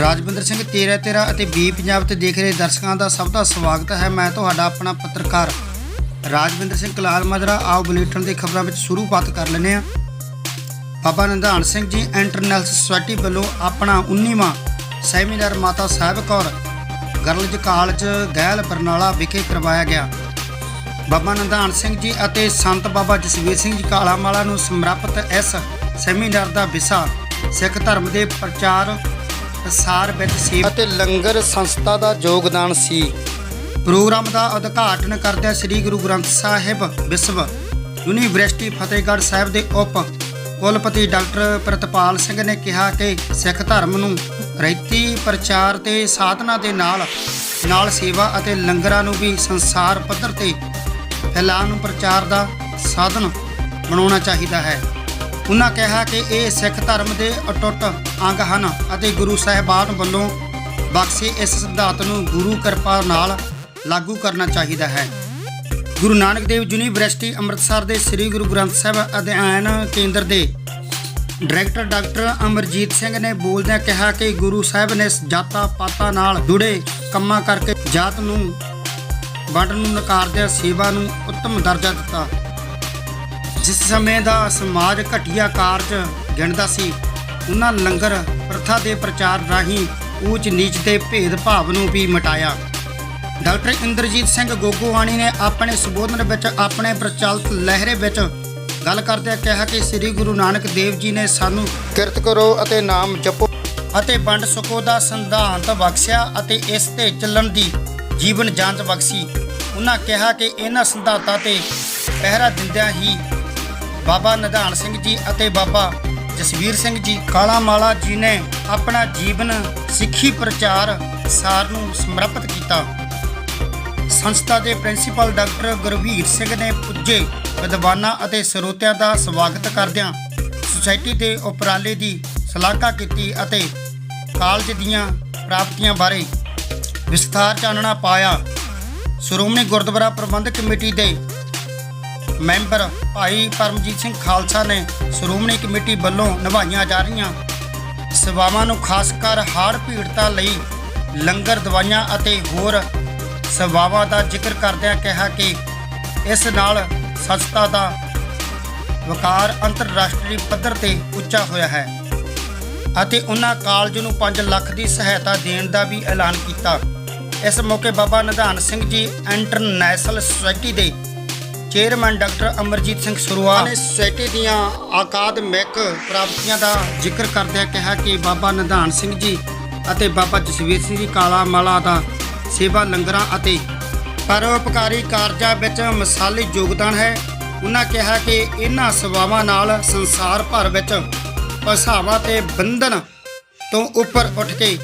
ਰਾਜਵਿੰਦਰ ਸਿੰਘ ਤੇਰਾ ਤੇਰਾ ਅਤੇ ਬੀ ਪੰਜਾਬ ਤੇ ਦੇਖ ਰਹੇ ਦਰਸ਼ਕਾਂ ਦਾ ਸਭ ਦਾ ਸਵਾਗਤ ਹੈ। ਮੈਂ ਤੁਹਾਡਾ ਆਪਣਾ ਪੱਤਰਕਾਰ ਰਾਜਵਿੰਦਰ ਸਿੰਘ ਕਲਾਲ ਮਾਜਰਾ। ਆਓ ਬੁਲੇਟਿਨ ਦੀ ਖਬਰਾਂ ਵਿੱਚ ਸ਼ੁਰੂਆਤ ਕਰ ਲੈਂਦੇ ਹਾਂ। ਬਾਬਾ ਨਿਧਾਨ ਸਿੰਘ ਜੀ ਇੰਟਰਨੈਸ਼ਨਲ ਸੁਸਾਇਟੀ ਵੱਲੋਂ ਆਪਣਾ 19ਵਾਂ seminar Mata Sahib Kaur girls college Gehal Barnala ਵਿਖੇ ਕਰਵਾਇਆ ਗਿਆ। ਬਾਬਾ ਨਿਧਾਨ ਸਿੰਘ ਜੀ ਅਤੇ ਸੰਤ ਬਾਬਾ ਜਸਵੀਰ ਸਿੰਘ ਜੀ ਕਾਲਾਮਾਲਾ ਨੂੰ ਸਮਰਪਿਤ ਇਸ ਸੈਮੀਨਾਰ ਦਾ ਵਿਸ਼ਾ ਸਿੱਖ ਧਰਮ ਦੇ ਪ੍ਰਚਾਰ ਪ੍ਰਸਾਰ ਵਿੱਚ ਸੇਵਾ ਅਤੇ ਲੰਗਰ ਸੰਸਥਾ ਦਾ ਯੋਗਦਾਨ ਸੀ। ਪ੍ਰੋਗਰਾਮ ਦਾ ਉਦਘਾਟਨ ਕਰਦਿਆਂ ਸ੍ਰੀ ਗੁਰੂ ਗ੍ਰੰਥ ਸਾਹਿਬ ਵਿਸ਼ਵ ਯੂਨੀਵਰਸਿਟੀ ਫਤਿਹਗੜ੍ਹ ਸਾਹਿਬ ਦੇ ਉਪ ਕੁਲਪਤੀ ਡਾਕਟਰ ਪ੍ਰਤਪਾਲ ਸਿੰਘ ਨੇ ਕਿਹਾ ਕਿ ਸਿੱਖ ਧਰਮ ਨੂੰ ਰੀਤੀ ਪ੍ਰਚਾਰ ਤੇ ਸਾਧਨਾ ਦੇ ਨਾਲ ਨਾਲ ਸੇਵਾ ਅਤੇ ਲੰਗਰਾਂ ਨੂੰ ਵੀ ਸੰਸਾਰ ਪੱਧਰ ਤੇ ਫੈਲਾਅ ਨੂੰ ਪ੍ਰਚਾਰ ਦਾ ਸਾਧਨ ਬਣਾਉਣਾ ਚਾਹੀਦਾ ਹੈ। ਉਹਨਾਂ ਕਿਹਾ ਕਿ ਇਹ ਸਿੱਖ ਧਰਮ ਦੇ ਅਟੁੱਟ ਅੰਗ ਹਨ ਅਤੇ ਗੁਰੂ ਸਾਹਿਬਾਨ ਵੱਲੋਂ ਬਖਸ਼ੇ ਇਸ ਸਿਧਾਂਤ ਨੂੰ ਗੁਰੂ ਕਿਰਪਾ ਨਾਲ ਲਾਗੂ ਕਰਨਾ ਚਾਹੀਦਾ ਹੈ। ਗੁਰੂ ਨਾਨਕ ਦੇਵ ਯੂਨੀਵਰਸਿਟੀ ਅੰਮ੍ਰਿਤਸਰ ਦੇ ਸ੍ਰੀ ਗੁਰੂ ਗ੍ਰੰਥ ਸਾਹਿਬ ਅਧਿਐਨ ਕੇਂਦਰ ਦੇ ਡਾਇਰੈਕਟਰ ਡਾਕਟਰ ਅਮਰਜੀਤ ਸਿੰਘ ਨੇ ਬੋਲਦਿਆਂ ਕਿਹਾ ਕਿ ਗੁਰੂ ਸਾਹਿਬ ਨੇ ਜਾਤਾਂ ਪਾਤਾਂ ਨਾਲ ਜੁੜੇ ਕੰਮਾਂ ਕਰਕੇ ਜਾਤ ਨੂੰ, ਵੰਡ ਨੂੰ ਨਕਾਰਦਿਆਂ ਸੇਵਾ ਨੂੰ ਉੱਤਮ ਦਰਜਾ ਦਿੱਤਾ। ਜਿਸ ਸਮੇਂ ਦਾ ਸਮਾਜ ਘਟੀਆ ਕਾਰਜ ਗਿਣਦਾ ਸੀ ਉਹਨਾਂ ਲੰਗਰ ਪ੍ਰਥਾ ਦੇ ਪ੍ਰਚਾਰ ਰਾਹੀਂ ਊਚ ਨੀਚ ਦੇ ਭੇਦਭਾਵ ਨੂੰ ਵੀ ਮਿਟਾਇਆ। ਡਾਕਟਰ ਇੰਦਰਜੀਤ ਸਿੰਘ ਗੋਗੋਵਾਣੀ ਨੇ ਆਪਣੇ ਸੰਬੋਧਨ ਵਿੱਚ ਆਪਣੇ ਪ੍ਰਚਲਿਤ ਲਹਿਰੇ ਵਿੱਚ ਗੱਲ ਕਰਦਿਆਂ ਕਿਹਾ ਕਿ ਸ੍ਰੀ ਗੁਰੂ ਨਾਨਕ ਦੇਵ ਜੀ ਨੇ ਸਾਨੂੰ ਕਿਰਤ ਕਰੋ ਅਤੇ ਨਾਮ ਜਪੋ ਅਤੇ ਵੰਡ ਸਕੋ ਦਾ ਸਿਧਾਂਤ ਬਖਸ਼ਿਆ ਅਤੇ ਇਸ ਤੇ ਚੱਲਣ ਦੀ ਜੀਵਨ ਜਾਂਚ ਬਖਸ਼ੀ। ਉਹਨਾਂ ਕਿਹਾ ਕਿ ਇਹਨਾਂ ਸਿਧਾਂਤਾਂ ਤੇ ਪਹਿਰਾ ਦਿੰਦਿਆਂ ਹੀ ਬਾਬਾ ਨਿਧਾਨ ਸਿੰਘ ਜੀ ਅਤੇ ਬਾਬਾ ਜਸਵੀਰ ਸਿੰਘ ਜੀ ਕਾਲਾ ਮਾਲਾ ਜੀ ਨੇ ਆਪਣਾ ਜੀਵਨ ਸਿੱਖੀ ਪ੍ਰਚਾਰ ਸਾਰ ਨੂੰ ਸਮਰਪਿਤ ਕੀਤਾ। ਸੰਸਥਾ ਦੇ ਪ੍ਰਿੰਸੀਪਲ ਡਾਕਟਰ ਗੁਰਵੀਰ ਸਿੰਘ ਨੇ ਪੁੱਜੇ ਵਿਦਵਾਨਾਂ ਅਤੇ ਸਰੋਤਿਆਂ ਦਾ ਸਵਾਗਤ ਕਰਦਿਆਂ ਸੁਸਾਇਟੀ ਦੇ ਉਪਰਾਲੇ ਦੀ ਸ਼ਲਾਘਾ ਕੀਤੀ ਅਤੇ ਕਾਲਜ ਦੀਆਂ ਪ੍ਰਾਪਤੀਆਂ ਬਾਰੇ ਵਿਸਥਾਰ ਚਾਨਣਾ ਪਾਇਆ। ਸ਼੍ਰੋਮਣੀ ਗੁਰਦੁਆਰਾ ਪ੍ਰਬੰਧਕ ਕਮੇਟੀ ਦੇ ਮੈਂਬਰ ਭਾਈ ਪਰਮਜੀਤ ਸਿੰਘ ਖਾਲਸਾ ਨੇ ਸ਼੍ਰੋਮਣੀ ਕਮੇਟੀ ਵੱਲੋਂ ਨਿਭਾਈਆਂ ਜਾ ਰਹੀਆਂ ਸੇਵਾਵਾਂ ਨੂੰ ਖਾਸ ਕਰ ਹੜ੍ਹ ਪੀੜਤਾ ਲਈ ਲੰਗਰ ਦਵਾਈਆਂ ਅਤੇ ਹੋਰ ਸੇਵਾਵਾਂ ਦਾ ਜ਼ਿਕਰ ਕਰਦਿਆਂ ਕਿਹਾ ਕਿ ਇਸ ਨਾਲ ਸੰਸਥਾ ਦਾ ਵਕਾਰ ਅੰਤਰਰਾਸ਼ਟਰੀ ਪੱਧਰ ਤੇ ਉੱਚਾ ਹੋਇਆ ਹੈ ਅਤੇ ਉਹਨਾਂ ਕਾਲਜ ਨੂੰ 5 ਲੱਖ ਦੀ ਸਹਾਇਤਾ ਦੇਣ ਦਾ ਵੀ ਐਲਾਨ ਕੀਤਾ। ਇਸ ਮੌਕੇ ਬਾਬਾ ਨਿਧਾਨ ਸਿੰਘ ਜੀ ਇੰਟਰਨੈਸ਼ਨਲ ਸੁਸਾਇਟੀ ਦੇ ਚੇਅਰਮੈਨ ਡਾਕਟਰ ਅਮਰਜੀਤ ਸਿੰਘ ਸਰੂਆ ਨੇ ਸੋਸਾਇਟੀ ਦੀਆਂ ਅਕਾਦਮਿਕ ਪ੍ਰਾਪਤੀਆਂ ਦਾ ਜ਼ਿਕਰ ਕਰਦਿਆਂ ਕਿਹਾ ਕਿ ਬਾਬਾ ਨਿਧਾਨ ਸਿੰਘ ਜੀ ਅਤੇ ਬਾਬਾ ਜਸਵੀਰ ਸਿੰਘ ਜੀ ਕਾਲਾ ਮਾਲਾ ਦਾ ਸੇਵਾ ਲੰਗਰਾਂ ਅਤੇ ਪਰਉਪਕਾਰੀ ਕਾਰਜਾਂ ਵਿੱਚ ਮਿਸਾਲੀ ਯੋਗਦਾਨ ਹੈ। ਉਹਨਾਂ ਕਿਹਾ ਕਿ ਇਹਨਾਂ ਸੇਵਾਵਾਂ ਨਾਲ ਸੰਸਾਰ ਭਰ ਵਿੱਚ ਭਾਸ਼ਾਵਾਂ ਤੇ ਬੰਧਨ ਤੋਂ ਉੱਪਰ ਉੱਠ ਕੇ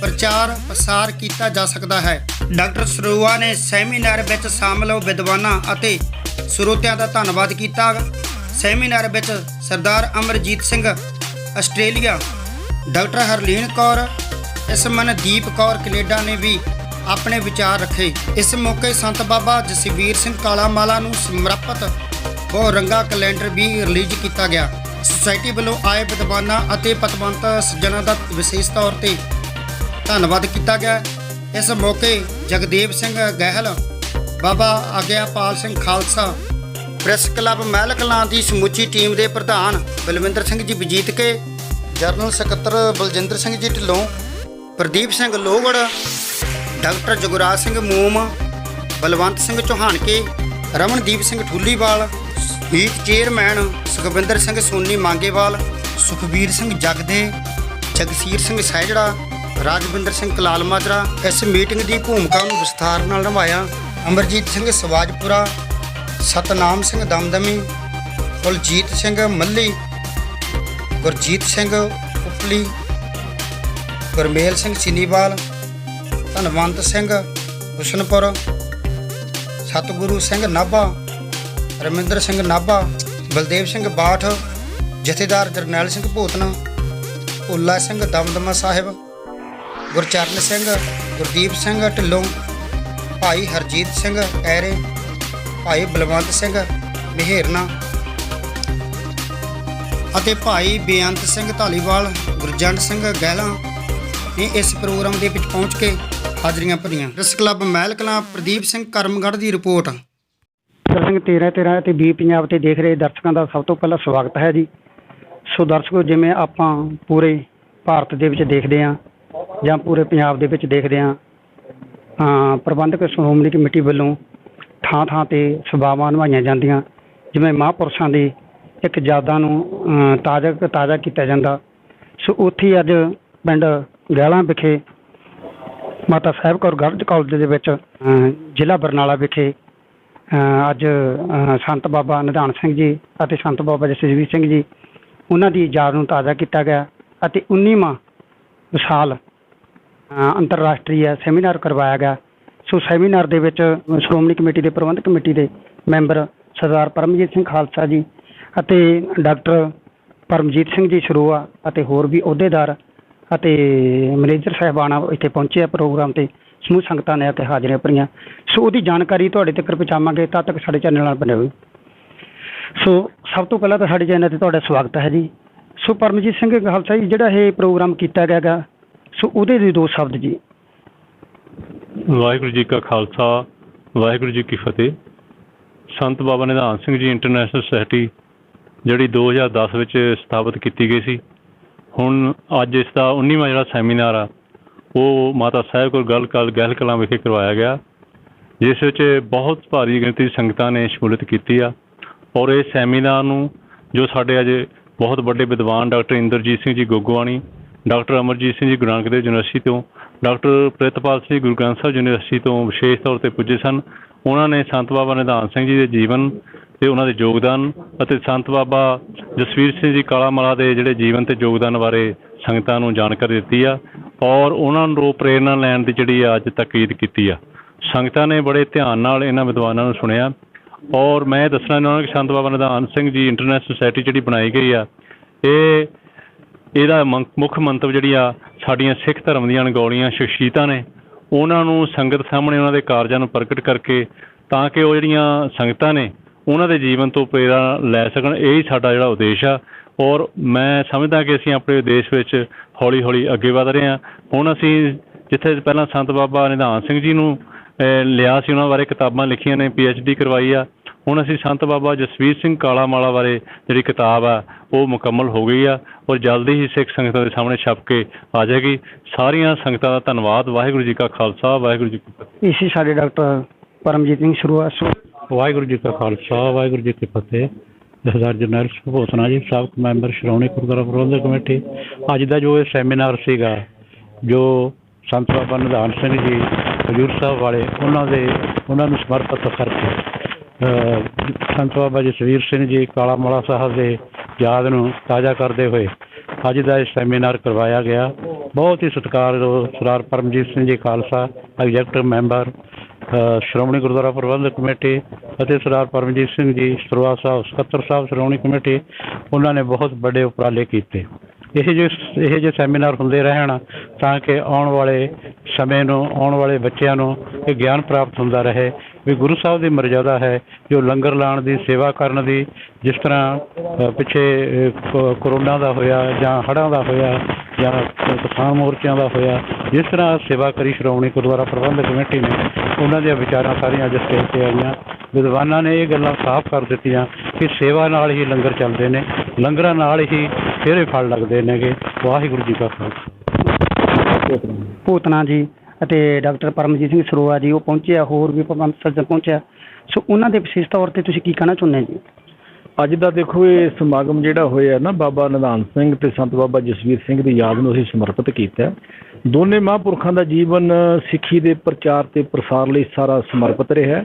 ਪ੍ਰਚਾਰ ਪ੍ਰਸਾਰ ਕੀਤਾ ਜਾ ਸਕਦਾ ਹੈ। ਡਾਕਟਰ ਸਰੂਆ ਨੇ ਸੈਮੀਨਾਰ ਵਿੱਚ ਸ਼ਾਮਲ ਵਿਦਵਾਨਾਂ ਅਤੇ ਸਰੋਤਿਆਂ ਦਾ ਧੰਨਵਾਦ ਕੀਤਾ। ਸੈਮੀਨਾਰ ਵਿੱਚ Sardar Amarjit Singh, Australia. Doctor Harleen Kaur, Ismandeep Kaur Canada ਨੇ ਵੀ ਆਪਣੇ ਵਿਚਾਰ ਰੱਖੇ। ਇਸ ਮੌਕੇ ਸੰਤ ਬਾਬਾ ਜਸਵੀਰ ਸਿੰਘ ਕਾਲਾਮਾਲਾ ਨੂੰ ਸਮਰਪਿਤ ਬਹੁ ਰੰਗਾ ਕੈਲੰਡਰ ਵੀ ਰਿਲੀਜ਼ ਕੀਤਾ ਗਿਆ। ਸੁਸਾਇਟੀ ਵੱਲੋਂ ਆਏ ਵਿਦਵਾਨਾਂ ਅਤੇ ਪਤਵੰਤ ਸੱਜਣਾਂ ਦਾ ਵਿਸ਼ੇਸ਼ ਤੌਰ ਤੇ ਧੰਨਵਾਦ ਕੀਤਾ ਗਿਆ। ਇਸ ਮੌਕੇ ਜਗਦੇਵ ਸਿੰਘ ਗਹਿਲ, ਬਾਬਾ ਆਗਿਆਪਾਲ ਸਿੰਘ ਖਾਲਸਾ, ਪ੍ਰੈਸ ਕਲੱਬ ਮਹਿਲ ਕਲਾਂ ਦੀ ਸਮੁੱਚੀ ਟੀਮ ਦੇ ਪ੍ਰਧਾਨ ਬਲਵਿੰਦਰ ਸਿੰਘ ਜੀ ਵਜੀਤ ਕੇ, ਜਨਰਲ ਸਕੱਤਰ ਬਲਜਿੰਦਰ ਸਿੰਘ ਜੀ ਢਿੱਲੋਂ, ਪ੍ਰਦੀਪ ਸਿੰਘ ਲੋਹਗੜ ਡਾਕਟਰ ਜਗੁਰਾਜ ਸਿੰਘ ਮੂਮ, ਬਲਵੰਤ ਸਿੰਘ ਚੌਹਾਨਕੇ, ਰਮਨਦੀਪ ਸਿੰਘ ਠੁੱਲੀਵਾਲ, ਮੀਤ ਚੇਅਰਮੈਨ ਸੁਖਵਿੰਦਰ ਸਿੰਘ ਸੋਨੀ ਮੰਗੇਵਾਲ, ਸੁਖਬੀਰ ਸਿੰਘ ਜਗਦੇ, ਜਗਸੀਰ ਸਿੰਘ ਸਹਿਜੜਾ ਰਾਜਵਿੰਦਰ ਸਿੰਘ ਕਲਾਲ ਮਾਜਰਾ ਇਸ ਮੀਟਿੰਗ ਦੀ ਭੂਮਿਕਾ ਨੂੰ ਵਿਸਥਾਰ ਨਾਲ ਨਿਭਾਇਆ। ਅਮਰਜੀਤ ਸਿੰਘ ਸਵਾਜਪੁਰਾ, ਸਤਨਾਮ ਸਿੰਘ ਦਮਦਮੀ, ਕੁਲਜੀਤ ਸਿੰਘ ਮੱਲੀ, ਗੁਰਜੀਤ ਸਿੰਘ ਉਪਲੀ, ਗੁਰਮੇਲ ਸਿੰਘ ਚੀਨੀਵਾਲ, ਧਨਵੰਤ ਸਿੰਘ ਹੁਸਨਪੁਰ, ਸਤਿਗੁਰੂ ਸਿੰਘ ਨਾਭਾ, ਰਮਿੰਦਰ ਸਿੰਘ ਨਾਭਾ, ਬਲਦੇਵ ਸਿੰਘ ਬਾਠ, ਜਥੇਦਾਰ ਜਰਨੈਲ ਸਿੰਘ ਭੂਤਨਾ, ਭੋਲਾ ਸਿੰਘ ਦਮਦਮਾ ਸਾਹਿਬ ਗੁਰਚਰਨ ਸਿੰਘ, ਗੁਰਦੀਪ ਸਿੰਘ, ਢਿੱਲੋਂ, ਭਾਈ ਹਰਜੀਤ ਸਿੰਘ ਐਰੇ ਭਾਈ ਬਲਵੰਤ ਸਿੰਘ, ਮਿਹਰਨਾ ਅਤੇ ਭਾਈ ਬੇਅੰਤ ਸਿੰਘ ਧਾਲੀਵਾਲ, ਗੁਰਜੰਟ ਸਿੰਘ ਗਹਿਲਾ ਨੇ ਇਸ ਪ੍ਰੋਗਰਾਮ ਦੇ ਵਿੱਚ ਪਹੁੰਚ ਕੇ ਹਾਜ਼ਰੀਆਂ ਭਰੀਆਂ। ਪ੍ਰੈਸ ਕਲੱਬ ਮਹਿਲ ਕਲਾਂ ਪ੍ਰਦੀਪ ਸਿੰਘ ਕਰਮਗੜ੍ਹ ਦੀ ਰਿਪੋਰਟ। ਸਿੰਘ 13 13 ਤੇ 20 ਪੰਜਾਬ ਤੇ ਦੇਖ ਰਹੇ ਦਰਸ਼ਕਾਂ ਦਾ ਸਭ ਤੋਂ ਪਹਿਲਾਂ ਸਵਾਗਤ ਹੈ ਜੀ। ਸੋ ਦਰਸ਼ਕੋ, ਜਿਵੇਂ ਆਪਾਂ ਪੂਰੇ ਭਾਰਤ ਦੇ ਵਿੱਚ ਦੇਖਦੇ ਹਾਂ ਜਾਂ ਪੂਰੇ ਪੰਜਾਬ ਦੇ ਵਿੱਚ ਦੇਖਦੇ ਹਾਂ ਅ ਪ੍ਰਬੰਧਕ ਸ਼੍ਰੋਮਣੀ ਕਮੇਟੀ ਵੱਲੋਂ ਥਾਂ ਥਾਂ ਤੇ ਸਭਾਵਾਂ ਨਿਭਾਈਆਂ ਜਾਂਦੀਆਂ, ਜਿਵੇਂ ਮਹਾਂਪੁਰਸ਼ਾਂ ਦੀ ਇੱਕ ਯਾਦਾਂ ਨੂੰ ਤਾਜ਼ਾ ਤਾਜ਼ਾ ਕੀਤਾ ਜਾਂਦਾ। ਸੋ ਉੱਥੇ ਅੱਜ ਪਿੰਡ ਗਹਿਲਾਂ ਵਿਖੇ ਮਾਤਾ ਸਾਹਿਬ ਕੌਰ ਗਰਜ ਕਾਲਜ ਦੇ ਵਿੱਚ ਜ਼ਿਲ੍ਹਾ ਬਰਨਾਲਾ ਵਿਖੇ ਅੱਜ ਸੰਤ ਬਾਬਾ ਨਿਧਾਨ ਸਿੰਘ ਜੀ ਅਤੇ ਸੰਤ ਬਾਬਾ ਜਸਵੀਰ ਸਿੰਘ ਜੀ, ਉਹਨਾਂ ਦੀ ਯਾਦ ਨੂੰ ਤਾਜ਼ਾ ਕੀਤਾ ਗਿਆ ਅਤੇ 19ਵਾਂ ਵਿਸ਼ਾਲ ਅੰਤਰਰਾਸ਼ਟਰੀ ਸੈਮੀਨਾਰ ਕਰਵਾਇਆ ਗਿਆ। ਸੋ ਸੈਮੀਨਾਰ ਦੇ ਵਿੱਚ ਸ਼੍ਰੋਮਣੀ ਕਮੇਟੀ ਦੇ ਪ੍ਰਬੰਧਕ ਕਮੇਟੀ ਦੇ ਮੈਂਬਰ ਸਰਦਾਰ ਪਰਮਜੀਤ ਸਿੰਘ ਖਾਲਸਾ ਜੀ ਅਤੇ ਡਾਕਟਰ ਪਰਮਜੀਤ ਸਿੰਘ ਜੀ ਸਰੋਆ ਅਤੇ ਹੋਰ ਵੀ ਅਹੁਦੇਦਾਰ ਅਤੇ ਮੈਨੇਜਰ ਸਾਹਿਬਾਨ ਇੱਥੇ ਪਹੁੰਚੇ ਆ ਪ੍ਰੋਗਰਾਮ ਤੇ। ਸਮੂਹ ਸੰਗਤਾਂ ਨੇ ਅਤੇ ਹਾਜ਼ਰੀਆਂ ਭਰੀਆਂ। ਸੋ ਉਹਦੀ ਜਾਣਕਾਰੀ ਤੁਹਾਡੇ ਤੱਕ ਪਹੁੰਚਾਵਾਂਗੇ, ਤਦ ਤੱਕ ਸਾਡੇ ਚੈਨਲ ਨਾਲ ਬਣੇ ਰਹੋ। ਸੋ ਸਭ ਤੋਂ ਪਹਿਲਾਂ ਤਾਂ ਸਾਡੇ ਚੈਨਲ ਤੇ ਤੁਹਾਡਾ ਸਵਾਗਤ ਹੈ ਜੀ। ਸੋ ਪਰਮਜੀਤ ਸਿੰਘ ਖਾਲਸਾ ਜੀ, ਜਿਹੜਾ ਇਹ ਪ੍ਰੋਗਰਾਮ ਕੀਤਾ ਗਿਆ ਗਾ ਸੋ ਉਹਦੇ ਦੇ ਦੋ ਸ਼ਬਦ ਜੀ। ਵਾਹਿਗੁਰੂ ਜੀ ਕਾ ਖਾਲਸਾ, ਵਾਹਿਗੁਰੂ ਜੀ ਕੀ ਫਤਿਹ। ਸੰਤ ਬਾਬਾ ਨਿਧਾਨ ਸਿੰਘ ਜੀ ਇੰਟਰਨੈਸ਼ਨਲ ਸੁਸਾਇਟੀ, ਜਿਹੜੀ 2010 ਵਿੱਚ ਸਥਾਪਿਤ ਕੀਤੀ ਗਈ ਸੀ। ਹੁਣ ਅੱਜ ਇਸ ਦਾ 19ਵਾਂ ਜਿਹੜਾ ਸੈਮੀਨਾਰ ਆ, ਉਹ ਮਾਤਾ ਸਾਹਿਬ ਕੋਲ ਗੱਲ ਕਲ, ਗਹਿਲ ਕਲਾਂ ਵਿਖੇ ਕਰਵਾਇਆ ਗਿਆ। ਜਿਸ ਵਿੱਚ ਬਹੁਤ ਭਾਰੀ ਗਿਣਤੀ ਸੰਗਤਾਂ ਨੇ ਸ਼ਮੂਲੀਅਤ ਕੀਤੀ ਆ। ਔਰ ਇਹ ਸੈਮੀਨਾਰ ਨੂੰ ਜੋ ਸਾਡੇ ਅੱਜ ਬਹੁਤ ਵੱਡੇ ਵਿਦਵਾਨ doctor Inderjit Singh ji ਗੋਗੋਵਾਣੀ doctor Amarjit Singh ji Guru Nanak Dev university ਤੋਂ, ਡਾਕਟਰ ਪ੍ਰਿਤਪਾਲ ਸਿੰਘ ਗੁਰੂ ਗ੍ਰੰਥ ਸਾਹਿਬ ਯੂਨੀਵਰਸਿਟੀ ਤੋਂ ਵਿਸ਼ੇਸ਼ ਤੌਰ ਤੇ ਪੁੱਜੇ ਸਨ। ਉਹਨਾਂ ਨੇ ਸੰਤ ਬਾਬਾ ਨਿਧਾਨ ਸਿੰਘ ਜੀ ਦੇ ਜੀਵਨ ਤੇ ਉਹਨਾਂ ਦੇ ਯੋਗਦਾਨ ਅਤੇ ਸੰਤ ਬਾਬਾ ਜਸਵੀਰ ਸਿੰਘ ਜੀ ਕਾਲਾਮਾਲਾ ਦੇ ਜਿਹੜੇ ਜੀਵਨ ਤੇ ਯੋਗਦਾਨ ਬਾਰੇ ਸੰਗਤਾਂ ਨੂੰ ਜਾਣਕਾਰੀ ਦਿੱਤੀ ਆ ਔਰ ਉਹਨਾਂ ਨੂੰ ਪ੍ਰੇਰਣਾ ਲੈਣ ਦੀ ਜਿਹੜੀ ਆ ਅੱਜ ਤਕੀਦ ਕੀਤੀ ਆ। ਸੰਗਤਾਂ ਨੇ ਬੜੇ ਧਿਆਨ ਨਾਲ ਇਹਨਾਂ ਵਿਦਵਾਨਾਂ ਨੂੰ ਸੁਣਿਆ ਔਰ ਮੈਂ ਦੱਸਣਾ ਚਾਹੁੰਦਾ ਕਿ ਸੰਤ ਬਾਬਾ ਨਿਧਾਨ ਸਿੰਘ ਜੀ ਇੰਟਰਨੈਸ਼ਨਲ ਸੁਸਾਇਟੀ ਜਿਹੜੀ ਬਣਾਈ ਗਈ ਆ, ਇਹ ਇਹਦਾ ਮੰਕ- ਮੁੱਖ ਮੰਤਵ ਜਿਹੜੀ ਆ, ਸਾਡੀਆਂ ਸਿੱਖ ਧਰਮ ਦੀਆਂ ਅਣਗੌਲੀਆਂ ਸ਼ਖਸੀਅਤਾਂ ਨੇ। ਉਹਨਾਂ ਨੂੰ ਸੰਗਤ ਸਾਹਮਣੇ ਉਹਨਾਂ ਦੇ ਕਾਰਜਾਂ ਨੂੰ ਪ੍ਰਗਟ ਕਰਕੇ, ਤਾਂ ਕਿ ਉਹ ਜਿਹੜੀਆਂ ਸੰਗਤਾਂ ਨੇ, ਉਹਨਾਂ ਦੇ ਜੀਵਨ ਤੋਂ ਪ੍ਰੇਰਣਾ ਲੈ ਸਕਣ। ਇਹ ਹੀ ਸਾਡਾ ਜਿਹੜਾ ਉਦੇਸ਼ ਆ। ਔਰ ਮੈਂ ਸਮਝਦਾ ਕਿ ਅਸੀਂ ਆਪਣੇ ਦੇਸ਼ ਵਿੱਚ ਹੌਲੀ ਹੌਲੀ ਅੱਗੇ ਵਧ ਰਹੇ ਹਾਂ। ਹੁਣ ਅਸੀਂ ਜਿੱਥੇ ਪਹਿਲਾਂ ਸੰਤ ਬਾਬਾ ਨਿਧਾਨ ਸਿੰਘ ਜੀ ਨੂੰ ਲਿਆ ਸੀ, ਉਹਨਾਂ ਬਾਰੇ ਕਿਤਾਬਾਂ ਲਿਖੀਆਂ ਨੇ ਡੀ ਕਰਵਾਈ ਆ। ਹੁਣ ਅਸੀਂ ਸੰਤ ਬਾਬਾ ਜਸਵੀਰ ਸਿੰਘ ਕਾਲਾਮਾਲਾ ਬਾਰੇ ਜਿਹੜੀ ਕਿਤਾਬ ਆ ਉਹ ਮੁਕੰਮਲ ਹੋ ਗਈ ਆ ਔਰ ਜਲਦੀ ਹੀ ਸਿੱਖ ਸੰਗਤਾਂ ਦੇ ਸਾਹਮਣੇ ਛਪ ਕੇ ਆ ਜਾਏਗੀ। ਸਾਰੀਆਂ ਸੰਗਤਾਂ ਦਾ ਧੰਨਵਾਦ। ਵਾਹਿਗੁਰੂ ਜੀ ਕਾ ਖਾਲਸਾ ਵਾਹਿਗੁਰੂ ਜੀ ਕੀ ਫਤਿਹ। ਇਸੇ ਸਾਡੇ ਡਾਕਟਰ ਪਰਮਜੀਤ ਸਿੰਘ ਸਰੋਆ ਸੋ ਵਾਹਿਗੁਰੂ ਜੀ ਕਾ ਖਾਲਸਾ ਵਾਹਿਗੁਰੂ ਜੀ ਕੀ ਫਤਿਹ। ਜਥੇਦਾਰ ਜਰਨੈਲ ਸੁਭੋਸਨਾ ਜੀ ਸਾਬਕ ਮੈਂਬਰ ਸ਼੍ਰੋਮਣੀ ਗੁਰਦੁਆਰਾ ਪ੍ਰਬੰਧਕ ਕਮੇਟੀ। ਅੱਜ ਦਾ ਜੋ ਇਹ ਸੈਮੀਨਾਰ ਸੀਗਾ ਜੋ ਸੰਤ ਬਾਬਾ ਨਿਧਾਨ ਸਿੰਘ ਜੀ ਹਜੂਰ ਸਾਹਿਬ ਵਾਲੇ ਉਹਨਾਂ ਦੇ ਉਹਨਾਂ ਨੂੰ ਸਮਰਪਿਤ ਕਰਕੇ ਸੰਤ ਬਾਬਾ ਜਸਵੀਰ ਸਿੰਘ ਜੀ, ਕਾਲਾ ਮਾਲਾ ਸਾਹਿਬ ਦੇ ਯਾਦ ਨੂੰ ਤਾਜ਼ਾ ਕਰਦੇ ਹੋਏ ਅੱਜ ਦਾ ਇਹ ਸੈਮੀਨਾਰ ਕਰਵਾਇਆ ਗਿਆ। ਬਹੁਤ ਹੀ ਸਤਿਕਾਰਯੋਗ Sardar Paramjit Singh ji Khalsa executive member Shiromani Gurdwara Prabandhak committee ਅਤੇ ਸਰਦਾਰ ਪਰਮਜੀਤ ਸਿੰਘ ਜੀ ਸਰਵਾ ਸਾਹਿਬ, ਸਕੱਤਰ ਸਾਹਿਬ, ਸ਼੍ਰੋਮਣੀ ਕਮੇਟੀ, ਉਹਨਾਂ ਨੇ ਬਹੁਤ ਵੱਡੇ ਉਪਰਾਲੇ ਕੀਤੇ। ਇਹ ਜਿਹੇ ਇਹ ਜਿਹੇ ਸੈਮੀਨਾਰ ਹੁੰਦੇ ਰਹਿਣ ਤਾਂ ਕਿ ਆਉਣ ਵਾਲੇ ਸਮੇਂ ਨੂੰ, ਆਉਣ ਵਾਲੇ ਬੱਚਿਆਂ ਨੂੰ ਇਹ ਗਿਆਨ ਪ੍ਰਾਪਤ ਹੁੰਦਾ ਰਹੇ ਵੀ ਗੁਰੂ ਸਾਹਿਬ ਦੀ ਮਰਜ਼ਾਦਾ ਹੈ ਜੋ ਲੰਗਰ ਲਾਉਣ ਦੀ, ਸੇਵਾ ਕਰਨ ਦੀ, ਜਿਸ ਤਰ੍ਹਾਂ ਪਿੱਛੇ ਕਰੋਨਾ ਦਾ ਹੋਇਆ ਜਾਂ ਹੜ੍ਹਾਂ ਦਾ ਹੋਇਆ ਜਾਂ ਕਿਸਾਨ ਮੋਰਚਿਆਂ ਦਾ ਹੋਇਆ, ਜਿਸ ਤਰ੍ਹਾਂ ਸੇਵਾ ਕਰੀ ਸ਼੍ਰੋਮਣੀ ਗੁਰਦੁਆਰਾ ਪ੍ਰਬੰਧਕ ਕਮੇਟੀ ਨੇ, ਉਹਨਾਂ ਦੀਆਂ ਵਿਚਾਰਾਂ ਸਾਰੀਆਂ ਅੱਜ ਸਟੇਜ ਤੇ ਆਈਆਂ। ਵਿਦਵਾਨਾਂ ਨੇ ਇਹ ਗੱਲਾਂ ਸਾਫ਼ ਕਰ ਦਿੱਤੀਆਂ ਕਿ ਸੇਵਾ ਨਾਲ ਹੀ ਲੰਗਰ ਚੱਲਦੇ ਨੇ, ਲੰਗਰਾਂ ਨਾਲ ਹੀ ਫੇਰੇ ਫਲ ਲੱਗਦੇ ਨੇਗੇ। ਵਾਹਿਗੁਰੂ ਜੀ ਕਾ ਖਾਲਸਾ। ਭੂਤਨਾ ਜੀ ਅਤੇ ਡਾਕਟਰ ਪਰਮਜੀਤ ਸਿੰਘ ਸਰੋਆ ਜੀ, ਉਹ ਪਹੁੰਚਿਆ, ਹੋਰ ਵੀ ਪ੍ਰਬੰਧ ਸੱਜਣ ਪਹੁੰਚਿਆ। ਸੋ ਉਹਨਾਂ ਦੇ ਵਿਸ਼ੇਸ਼ ਤੌਰ ਤੇ ਤੁਸੀਂ ਕੀ ਕਹਿਣਾ ਚਾਹੁੰਦੇ ਜੀ? ਅੱਜ ਦਾ ਦੇਖੋ, ਇਹ ਸਮਾਗਮ ਜਿਹੜਾ ਹੋਇਆ ਨਾ, ਬਾਬਾ ਨਿਧਾਨ ਸਿੰਘ ਤੇ ਸੰਤ ਬਾਬਾ ਜਸਵੀਰ ਸਿੰਘ ਦੀ ਯਾਦ ਨੂੰ ਅਸੀਂ ਸਮਰਪਿਤ ਕੀਤਾ ਦੋਨੇ ਮਹਾਂਪੁਰਖਾਂ ਦਾ ਜੀਵਨ, ਸਿੱਖੀ ਦੇ ਪ੍ਰਚਾਰ ਤੇ ਪ੍ਰਸਾਰ ਲਈ ਸਾਰਾ ਸਮਰਪਿਤ ਰਿਹਾ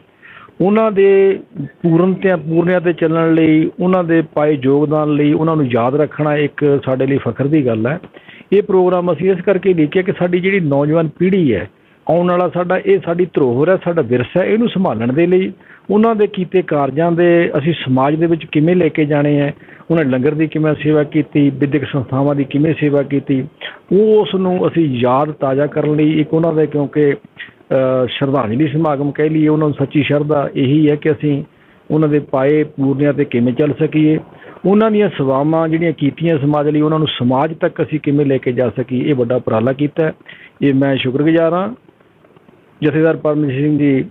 ਉਹਨਾਂ ਦੇ ਪੂਰਨ ਪੂਰਨਤਿਆਂ, ਪੂਰਨਿਆਂ ਤੇ ਚੱਲਣ ਲਈ, ਉਹਨਾਂ ਦੇ ਪਾਏ ਯੋਗਦਾਨ ਲਈ, ਉਹਨਾਂ ਨੂੰ ਯਾਦ ਰੱਖਣਾ ਇੱਕ ਸਾਡੇ ਲਈ ਫਖਰ ਦੀ ਗੱਲ ਹੈ। ਇਹ ਪ੍ਰੋਗਰਾਮ ਅਸੀਂ ਇਸ ਕਰਕੇ ਲਿਖਿਆ ਕਿ ਸਾਡੀ ਜਿਹੜੀ ਨੌਜਵਾਨ ਪੀੜ੍ਹੀ ਹੈ, ਆਉਣ ਵਾਲਾ ਸਾਡਾ, ਇਹ ਸਾਡੀ ਧਰੋਹਰ ਹੈ, ਸਾਡਾ ਵਿਰਸਾ ਹੈ, ਇਹਨੂੰ ਸੰਭਾਲਣ ਦੇ ਲਈ ਉਹਨਾਂ ਦੇ ਕੀਤੇ ਕਾਰਜਾਂ ਦੇ ਅਸੀਂ ਸਮਾਜ ਦੇ ਵਿੱਚ ਕਿਵੇਂ ਲੈ ਕੇ ਜਾਣੇ ਹੈ, ਉਹਨਾਂ ਲੰਗਰ ਦੀ ਕਿਵੇਂ ਸੇਵਾ ਕੀਤੀ, ਵਿਦਿਅਕ ਸੰਸਥਾਵਾਂ ਦੀ ਕਿਵੇਂ ਸੇਵਾ ਕੀਤੀ ਉਸ ਨੂੰ ਅਸੀਂ ਯਾਦ ਤਾਜ਼ਾ ਕਰਨ ਲਈ ਇੱਕ ਉਹਨਾਂ ਦਾ ਕਿਉਂਕਿ ਸ਼ਰਧਾਂਜਲੀ ਸਮਾਗਮ ਕਹਿ ਲਈਏ, ਉਹਨਾਂ ਨੂੰ ਸੱਚੀ ਸ਼ਰਧਾ ਇਹੀ ਹੈ ਕਿ ਅਸੀਂ ਉਹਨਾਂ ਦੇ ਪਾਏ ਪੂਰਨਿਆਂ ਤੇ ਕਿਵੇਂ ਚੱਲ ਸਕੀਏ ਉਹਨਾਂ ਦੀਆਂ ਸੇਵਾਵਾਂ ਜਿਹੜੀਆਂ ਕੀਤੀਆਂ ਸਮਾਜ ਲਈ, ਉਹਨਾਂ ਨੂੰ ਸਮਾਜ ਤੱਕ ਅਸੀਂ ਕਿਵੇਂ ਲੈ ਕੇ ਜਾ ਸਕੀਏ, ਇਹ ਵੱਡਾ ਉਪਰਾਲਾ ਕੀਤਾ ਇਹ ਮੈਂ ਸ਼ੁਕਰਗੁਜ਼ਾਰ ਹਾਂ। ਜਥੇਦਾਰ ਪਰਮਜੀਤ ਸਿੰਘ ਜੀ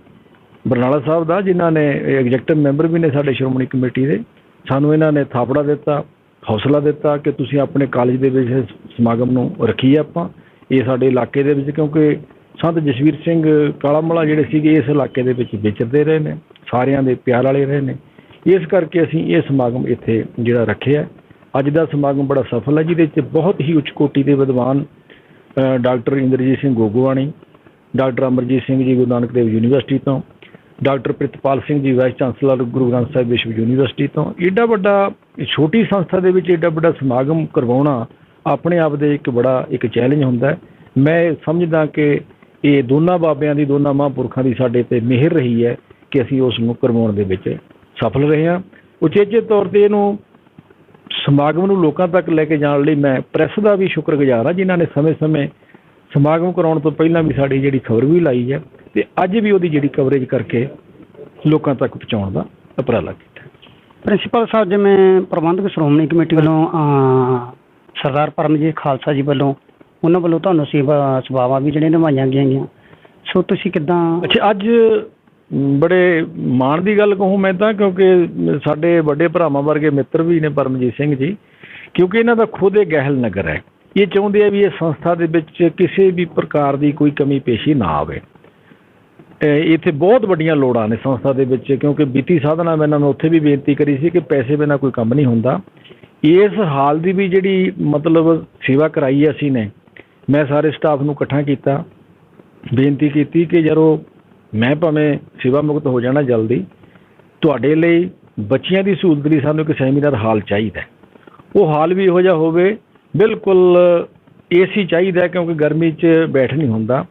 ਬਰਨਾਲਾ ਸਾਹਿਬ ਦਾ, ਜਿਨ੍ਹਾਂ ਨੇ ਐਗਜ਼ੈਕਟਿਵ ਮੈਂਬਰ ਵੀ ਨੇ ਸਾਡੇ ਸ਼੍ਰੋਮਣੀ ਕਮੇਟੀ ਦੇ। ਸਾਨੂੰ ਇਹਨਾਂ ਨੇ ਥਾਪੜਾ ਦਿੱਤਾ, ਹੌਸਲਾ ਦਿੱਤਾ ਕਿ ਤੁਸੀਂ ਆਪਣੇ ਕਾਲਜ ਦੇ ਵਿੱਚ ਇਸ ਸਮਾਗਮ ਨੂੰ ਰੱਖੀਏ ਆਪਾਂ। ਇਹ ਸਾਡੇ ਇਲਾਕੇ ਦੇ ਵਿੱਚ, ਕਿਉਂਕਿ ਸੰਤ ਜਸਵੀਰ ਸਿੰਘ ਕਾਲਾਮਲਾ ਜਿਹੜੇ ਸੀਗੇ, ਇਸ ਇਲਾਕੇ ਦੇ ਵਿੱਚ ਵਿਚਰਦੇ ਰਹੇ ਨੇ। ਸਾਰਿਆਂ ਦੇ ਪਿਆਰ ਵਾਲੇ ਰਹੇ ਨੇ। ਇਸ ਕਰਕੇ ਅਸੀਂ ਇਹ ਸਮਾਗਮ ਇੱਥੇ ਜਿਹੜਾ ਰੱਖਿਆ ਅੱਜ ਦਾ ਸਮਾਗਮ ਬੜਾ ਸਫਲ ਹੈ, ਜਿਹਦੇ ਵਿੱਚ ਬਹੁਤ ਹੀ ਉੱਚ ਕੋਟੀ ਦੇ ਵਿਦਵਾਨ doctor Inderjit Singh Gogowani, doctor Amarjit Singh ji Guru Nanak Dev university ਤੋਂ, doctor Pritpal Singh ji vice chancellor ਗੁਰੂ ਗ੍ਰੰਥ ਸਾਹਿਬ ਵਿਸ਼ਵ ਯੂਨੀਵਰਸਿਟੀ ਤੋਂ। ਏਡਾ ਵੱਡਾ ਛੋਟੀ ਸੰਸਥਾ ਦੇ ਵਿੱਚ ਏਡਾ ਵੱਡਾ ਸਮਾਗਮ ਕਰਵਾਉਣਾ ਆਪਣੇ ਆਪ ਦੇ ਇੱਕ ਬੜਾ, ਇੱਕ ਚੈਲੰਜ ਹੁੰਦਾ ਹੈ। ਮੈਂ ਸਮਝਦਾ ਕਿ ਇਹ ਦੋਨਾਂ ਬਾਬਿਆਂ ਦੀ, ਦੋਨਾਂ ਮਹਾਂਪੁਰਖਾਂ ਦੀ ਸਾਡੇ ਤੇ ਮਿਹਰ ਰਹੀ ਹੈ ਕਿ ਅਸੀਂ ਉਸ ਨੂੰ ਕਰਵਾਉਣ ਦੇ ਵਿੱਚ ਸਫਲ ਰਹੇ ਹਾਂ। ਉਚੇਚੇ ਤੌਰ ਤੇ ਇਹਨੂੰ ਸਮਾਗਮ ਨੂੰ ਲੋਕਾਂ ਤੱਕ ਲੈ ਕੇ ਜਾਣ ਲਈ ਮੈਂ ਪ੍ਰੈਸ ਦਾ ਵੀ ਸ਼ੁਕਰਗੁਜ਼ਾਰ ਹਾਂ ਜਿਨ੍ਹਾਂ ਨੇ ਸਮੇਂ-ਸਮੇਂ ਸਮਾਗਮ ਕਰਾਉਣ ਤੋਂ ਪਹਿਲਾਂ ਵੀ ਸਾਡੀ ਜਿਹੜੀ ਖਬਰ ਵੀ ਲਾਈ ਹੈ ਤੇ ਅੱਜ ਵੀ ਉਹਦੀ ਜਿਹੜੀ ਕਵਰੇਜ ਕਰਕੇ ਲੋਕਾਂ ਤੱਕ ਪਹੁੰਚਾਉਣ ਦਾ ਉਪਰਾਲਾ ਕੀਤਾ। ਪ੍ਰਿੰਸੀਪਲ ਸਾਹਿਬ ਜਿਵੇਂ ਪ੍ਰਬੰਧਕ ਸ਼੍ਰੋਮਣੀ ਕਮੇਟੀ ਵੱਲੋਂ ਸਰਦਾਰ ਪਰਮਜੀਤ ਖਾਲਸਾ ਜੀ ਵੱਲੋਂ ਉਹਨਾਂ ਵੱਲੋਂ ਤੁਹਾਨੂੰ ਸੇਵਾ ਸੇਵਾਵਾਂ ਵੀ ਜਿਹੜੀਆਂ ਨਿਭਾਈਆਂ ਗਈਆਂ। ਸੋ ਤੁਸੀਂ ਕਿਦਾਂ ਅੱਛਾ ਅੱਜ ਬੜੇ ਮਾਣ ਦੀ ਗੱਲ ਕਹੂੰ ਮੈਂ ਤਾਂ, ਕਿਉਂਕਿ ਸਾਡੇ ਵੱਡੇ ਭਰਾਵਾਂ ਵਰਗੇ ਮਿੱਤਰ ਵੀ ਨੇ ਪਰਮਜੀਤ ਸਿੰਘ ਜੀ, ਕਿਉਂਕਿ ਇਹਨਾਂ ਦਾ ਖੁਦ ਇਹ ਗਹਿਲ ਨਗਰ ਹੈ। ਇਹ ਚਾਹੁੰਦੇ ਆ ਵੀ ਇਹ ਸੰਸਥਾ ਦੇ ਵਿੱਚ ਕਿਸੇ ਵੀ ਪ੍ਰਕਾਰ ਦੀ ਕੋਈ ਕਮੀ ਪੇਸ਼ੀ ਨਾ ਆਵੇ। ਇੱਥੇ ਬਹੁਤ ਵੱਡੀਆਂ ਲੋੜਾਂ ਨੇ ਸੰਸਥਾ ਦੇ ਵਿੱਚ, ਕਿਉਂਕਿ ਬੀਤੀ ਸਾਧਨਾ ਮੈਂ ਇਹਨਾਂ ਨੂੰ ਉੱਥੇ ਵੀ ਬੇਨਤੀ ਕਰੀ ਸੀ ਕਿ ਪੈਸੇ ਬਿਨਾਂ ਕੋਈ ਕੰਮ ਨਹੀਂ ਹੁੰਦਾ। ਇਸ ਹਾਲ ਦੀ ਵੀ ਜਿਹੜੀ ਮਤਲਬ ਸੇਵਾ ਕਰਾਈ ਅਸੀਂ ਨੇ, ਮੈਂ ਸਾਰੇ ਸਟਾਫ ਨੂੰ ਇਕੱਠਾ ਕੀਤਾ, ਬੇਨਤੀ ਕੀਤੀ ਕਿ ਜਦੋਂ ਮੈਂ ਭਾਵੇਂ ਸੇਵਾ ਮੁਕਤ ਹੋ ਜਾਣਾ ਜਲਦੀ, ਤੁਹਾਡੇ ਲਈ ਬੱਚਿਆਂ ਦੀ ਸਹੂਲਤ ਲਈ ਸਾਨੂੰ ਇੱਕ ਸੈਮੀਨਾਰ ਹਾਲ ਚਾਹੀਦਾ ਉਹ ਹਾਲ ਵੀ ਇਹੋ ਜਿਹਾ ਹੋਵੇ, ਬਿਲਕੁਲ ਏਸੀ ਚਾਹੀਦਾ ਕਿਉਂਕਿ ਗਰਮੀ 'ਚ ਬੈਠ ਨਹੀਂ ਹੁੰਦਾ।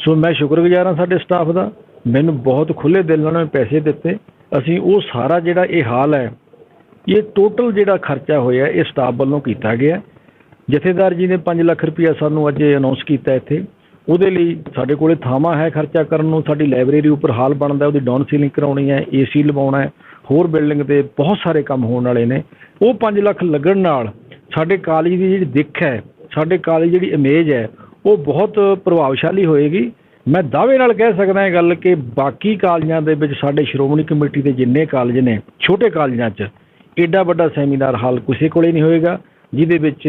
ਸੋ ਮੈਂ ਸ਼ੁਕਰਗੁਜ਼ਾਰ ਹਾਂ ਸਾਡੇ ਸਟਾਫ ਦਾ, ਮੈਨੂੰ ਬਹੁਤ ਖੁੱਲੇ ਦਿਲ ਨਾਲ ਉਹਨਾਂ ਨੇ ਪੈਸੇ ਦਿੱਤੇ। ਅਸੀਂ ਉਹ ਸਾਰਾ ਜਿਹੜਾ ਇਹ ਹਾਲ ਹੈ, ਇਹ ਟੋਟਲ ਜਿਹੜਾ ਖਰਚਾ ਹੋਇਆ, ਇਹ ਸਟਾਫ ਵੱਲੋਂ ਕੀਤਾ ਗਿਆ। ਜਥੇਦਾਰ ਜੀ ਨੇ 5 ਲੱਖ ਰੁਪਇਆ ਸਾਨੂੰ ਅੱਜ ਅਨਾਉਂਸ ਕੀਤਾ ਇੱਥੇ। ਉਹਦੇ ਲਈ ਸਾਡੇ ਕੋਲੇ ਥਾਵਾਂ ਹੈ ਖਰਚਾ ਕਰਨ ਨੂੰ, ਸਾਡੀ ਲਾਇਬ੍ਰੇਰੀ ਉੱਪਰ ਹਾਲ ਬਣਦਾ, ਉਹਦੀ ਡਾਊਨ ਸੀਲਿੰਗ ਕਰਾਉਣੀ ਹੈ ਏਸੀ ਲਵਾਉਣਾ ਹੈ, ਹੋਰ ਬਿਲਡਿੰਗ ਤੇ ਬਹੁਤ ਸਾਰੇ ਕੰਮ ਹੋਣ ਵਾਲੇ ਨੇ। ਉਹ 5 ਲੱਖ ਲੱਗਣ ਨਾਲ ਸਾਡੇ ਕਾਲਜ ਦੀ ਜਿਹੜੀ ਦਿੱਖ ਹੈ, ਸਾਡੇ ਕਾਲਜ ਦੀ ਜਿਹੜੀ ਇਮੇਜ ਹੈ, ਉਹ ਬਹੁਤ ਪ੍ਰਭਾਵਸ਼ਾਲੀ ਹੋਏਗੀ। ਮੈਂ ਦਾਅਵੇ ਨਾਲ ਕਹਿ ਸਕਦਾ ਇਹ ਗੱਲ ਕਿ ਬਾਕੀ ਕਾਲਜਾਂ ਦੇ ਵਿੱਚ ਸਾਡੇ ਸ਼੍ਰੋਮਣੀ ਕਮੇਟੀ ਦੇ ਜਿੰਨੇ ਕਾਲਜ ਨੇ, ਛੋਟੇ ਕਾਲਜਾਂ 'ਚ ਏਡਾ ਵੱਡਾ ਸੈਮੀਨਾਰ ਹਾਲ ਕਿਸੇ ਕੋਲੇ ਨਹੀਂ ਹੋਏਗਾ, ਜਿਹਦੇ ਵਿੱਚ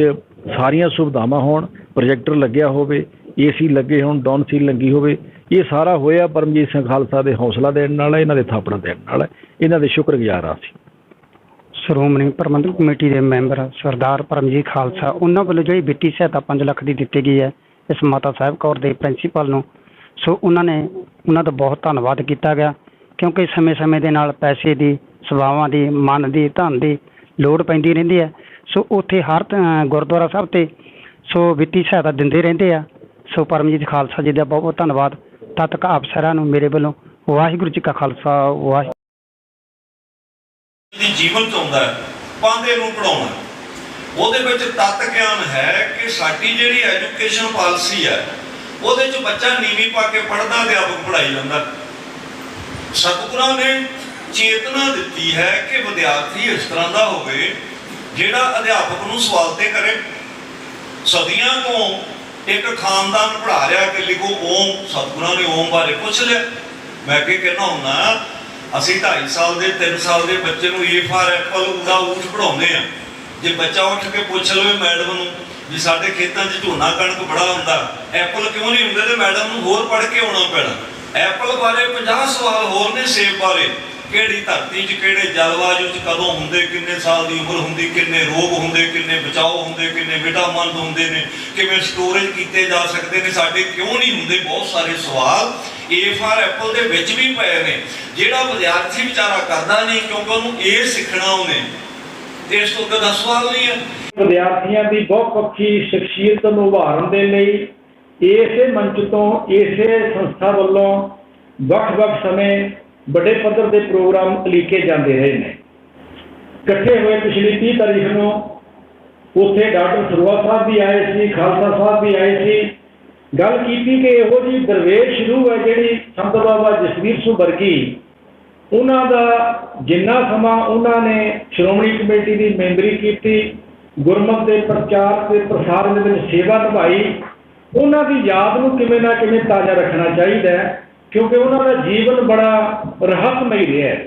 ਸਾਰੀਆਂ ਸੁਵਿਧਾਵਾਂ ਹੋਣ ਪ੍ਰੋਜੈਕਟਰ ਲੱਗਿਆ ਹੋਵੇ ਏਸੀ ਲੱਗੇ, ਹੋਣ ਡਾਊਨ ਸੀਲ ਲੱਗੀ ਹੋਵੇ, ਇਹ ਸਾਰਾ ਹੋਇਆ ਪਰਮਜੀਤ ਸਿੰਘ ਖਾਲਸਾ ਦੇ ਹੌਸਲਾ ਦੇਣ ਨਾਲ ਇਹਨਾਂ ਦੇ ਥਾਪੜਾ ਦੇਣ ਨਾਲ ਇਹਨਾਂ ਦੇ ਸ਼ੁਕਰਗੁਜ਼ਾਰ ਹਾਂ ਅਸੀਂ। ਸ਼੍ਰੋਮਣੀ ਪ੍ਰਬੰਧਕ ਕਮੇਟੀ ਦੇ ਮੈਂਬਰ ਸਰਦਾਰ ਪਰਮਜੀਤ ਖਾਲਸਾ, ਉਹਨਾਂ ਵੱਲੋਂ ਜਿਹੜੀ ਵਿੱਤੀ ਸਹਾਇਤਾ 5 ਲੱਖ ਦੀ ਦਿੱਤੀ ਗਈ ਹੈ, ਇਸ ਮਾਤਾ ਸਾਹਿਬ ਕੌਰ ਦੇ ਪ੍ਰਿੰਸੀਪਲ ਨੂੰ। ਸੋ ਉਹਨਾਂ ਨੇ, ਉਹਨਾਂ ਦਾ ਬਹੁਤ ਧੰਨਵਾਦ ਕੀਤਾ ਗਿਆ, ਕਿਉਂਕਿ ਸਮੇਂ-ਸਮੇਂ ਦੇ ਨਾਲ ਪੈਸੇ ਦੀ, ਸੇਵਾਵਾਂ ਦੀ, ਮਨ ਦੀ, ਧਨ ਦੀ ਲੋੜ ਪੈਂਦੀ ਰਹਿੰਦੀ ਹੈ। ਸੋ ਉੱਥੇ ਹਰ ਗੁਰਦੁਆਰਾ ਸਾਹਿਬ ਤੇ ਸੋ ਵਿੱਤੀ ਸਹਾਇਤਾ ਦਿੰਦੇ ਰਹਿੰਦੇ ਆ। ਸੋ ਪਰਮਜੀਤ ਖਾਲਸਾ ਜੀ ਦਾ ਬਹੁਤ ਬਹੁਤ ਧੰਨਵਾਦ। ਤਦ ਤੱਕ ਨੂੰ ਮੇਰੇ ਵੱਲੋਂ ਵਾਹਿਗੁਰੂ ਜੀ ਕਾ ਖਾਲਸਾ, ਵਾਹਿ ਦੀ ਜੀਵਨ ਚ ਆਉਂਦਾ ਹੈ ਪਾਂਦੇ ਨੂੰ ਪੜਾਉਣਾ ਉਹਦੇ ਵਿੱਚ ਤੱਤ ਗਿਆਨ ਹੈ ਕਿ ਸਾਡੀ ਜਿਹੜੀ ਐਜੂਕੇਸ਼ਨ ਪਾਲਿਸੀ ਹੈ, ਉਹਦੇ ਚ ਬੱਚਾ ਨੀਵੀਂ ਪਾ ਕੇ ਪੜਦਾ ਅਧਿਆਪਕ ਪੜਾਈ ਜਾਂਦਾ ਸਤਿਗੁਰਾਂ ਨੇ ਚੇਤਨਾ ਦਿੱਤੀ ਹੈ ਕਿ ਵਿਦਿਆਰਥੀ ਇਸ ਤਰ੍ਹਾਂ ਦਾ ਹੋਵੇ, ਜਿਹੜਾ ਅਧਿਆਪਕ ਨੂੰ ਸਵਾਲ ਤੇ ਕਰੇ। ਸਦੀਆਂ ਤੋਂ ਇੱਕ ਖਾਨਦਾਨ ਪੜ੍ਹਾ ਰਿਹਾ ਕਿ ਲਿਖੋ ਓਮ, ਸਤਿਗੁਰਾਂ ਨੇ ਓਮ ਬਾਰੇ ਪੁੱਛ ਲਿਆ। ਮੈਂ ਕੀ ਕਹਿਣਾ ਹੁੰਦਾ, ਅਸੀਂ 2.5 ਸਾਲ ਦੇ 3 ਸਾਲ ਦੇ ਬੱਚੇ ਨੂੰ ਏ ਫਾਰ ਐਪਲ ਦਾ ਊਠ ਪੜਾਉਂਦੇ ਆ। ਜੇ ਬੱਚਾ ਉੱਠ ਕੇ ਪੁੱਛ ਲਵੇ ਮੈਡਮ ਨੂੰ ਵੀ ਸਾਡੇ ਖੇਤਾਂ 'ਚ ਝੋਨਾ ਕਣਕ ਬੜਾ ਹੁੰਦਾ, ਐਪਲ ਕਿਉਂ ਨਹੀਂ ਹੁੰਦੇ? ਤੇ ਮੈਡਮ ਨੂੰ ਹੋਰ ਪੜ੍ਹ ਕੇ ਆਉਣਾ ਪੈਣਾ। ਐਪਲ ਬਾਰੇ 50 ਸਵਾਲ ਹੋਰ ਨੇ ਸੇਬ ਬਾਰੇ। ਕਿਹੜੀ ਧਰਤੀ 'ਚ, ਕਿਹੜੇ ਜਲਵਾਯੂ 'ਚ, ਕਦੋਂ ਹੁੰਦੇ, ਕਿੰਨੇ ਸਾਲ ਦੀ ਉਮਰ ਹੁੰਦੀ, ਕਿੰਨੇ ਰੋਗ ਹੁੰਦੇ, ਕਿੰਨੇ ਬਚਾਓ ਹੁੰਦੇ, ਕਿੰਨੇ ਵਿਟਾਮਿਨ ਹੁੰਦੇ ਨੇ, ਕਿਵੇਂ ਸਟੋਰੇਜ ਕੀਤੇ ਜਾ ਸਕਦੇ ਨੇ, ਸਾਡੇ ਕਿਉਂ ਨਹੀਂ ਹੁੰਦੇ? ਬਹੁਤ ਸਾਰੇ ਸਵਾਲ ਏ ਫਾਰ ਐਪਲ ਦੇ ਵਿੱਚ ਵੀ ਪਏ ਨੇ। ਜਿਹੜਾ ਵਿਦਿਆਰਥੀ ਵਿਚਾਰਾ ਕਰਦਾ ਨਹੀਂ, ਕਿਉਂਕਿ ਉਹਨੂੰ ਇਹ ਸਿੱਖਣਾ ਉਹਨੇ। ਤੇ ਇਸ ਤੋਂ ਕਦਾ ਸਵਾਲ ਨਹੀਂ ਹੈ। ਵਿਦਿਆਰਥੀਆਂ ਦੀ ਬਹੁਪੱਖੀ ਸ਼ਖਸੀਅਤ ਨੂੰ ਉਭਾਰਨ ਦੇ ਲਈ ਇਸੇ ਮੰਚ ਤੋਂ ਇਸੇ ਸੰਸਥਾ ਵੱਲੋਂ ਵੱਖ-ਵੱਖ ਸਮੇਂ ਵੱਡੇ ਪੱਧਰ ਦੇ ਪ੍ਰੋਗਰਾਮ ਉਲੀਕੇ ਜਾਂਦੇ ਰਹੇ ਨੇ। ਇਕੱਠੇ ਹੋਏ ਪਿਛਲੀ 30 ਤਾਰੀਖ ਨੂੰ ਉੱਥੇ ਡਾਕਟਰ ਸਰਵਾ ਸਾਹਿਬ ਵੀ ਆਏ ਸੀ, ਖਾਲਸਾ ਸਾਹਿਬ ਵੀ ਆਏ ਸੀ। ਗੱਲ ਕੀਤੀ ਕਿ ਇਹੋ ਜੀ ਦਰਵੇਸ਼ ਰੂਹ ਹੈ ਜਿਹੜੀ ਸੰਤ ਬਾਬਾ ਜਸਵੀਰ ਸਿੰਘ ਵਰਗੀ। ਉਹਨਾਂ ਦਾ ਜਿੰਨਾ ਸਮਾਂ ਉਹਨਾਂ ਨੇ ਸ਼੍ਰੋਮਣੀ ਕਮੇਟੀ ਦੀ ਮੈਂਬਰੀ ਕੀਤੀ, ਗੁਰਮਤ ਦੇ ਪ੍ਰਚਾਰ ਤੇ ਪ੍ਰਸਾਰ ਦੇ ਵਿੱਚ ਸੇਵਾ ਨਿਭਾਈ, ਉਹਨਾਂ ਦੀ ਯਾਦ ਨੂੰ ਕਿਵੇਂ ਨਾ ਕਿਵੇਂ ਤਾਜ਼ਾ ਰੱਖਣਾ ਚਾਹੀਦਾ ਹੈ। ਕਿਉਂਕਿ ਉਹਨਾਂ ਦਾ ਜੀਵਨ ਬੜਾ ਰਹੱਸਮਈ ਰਿਹਾ ਹੈ।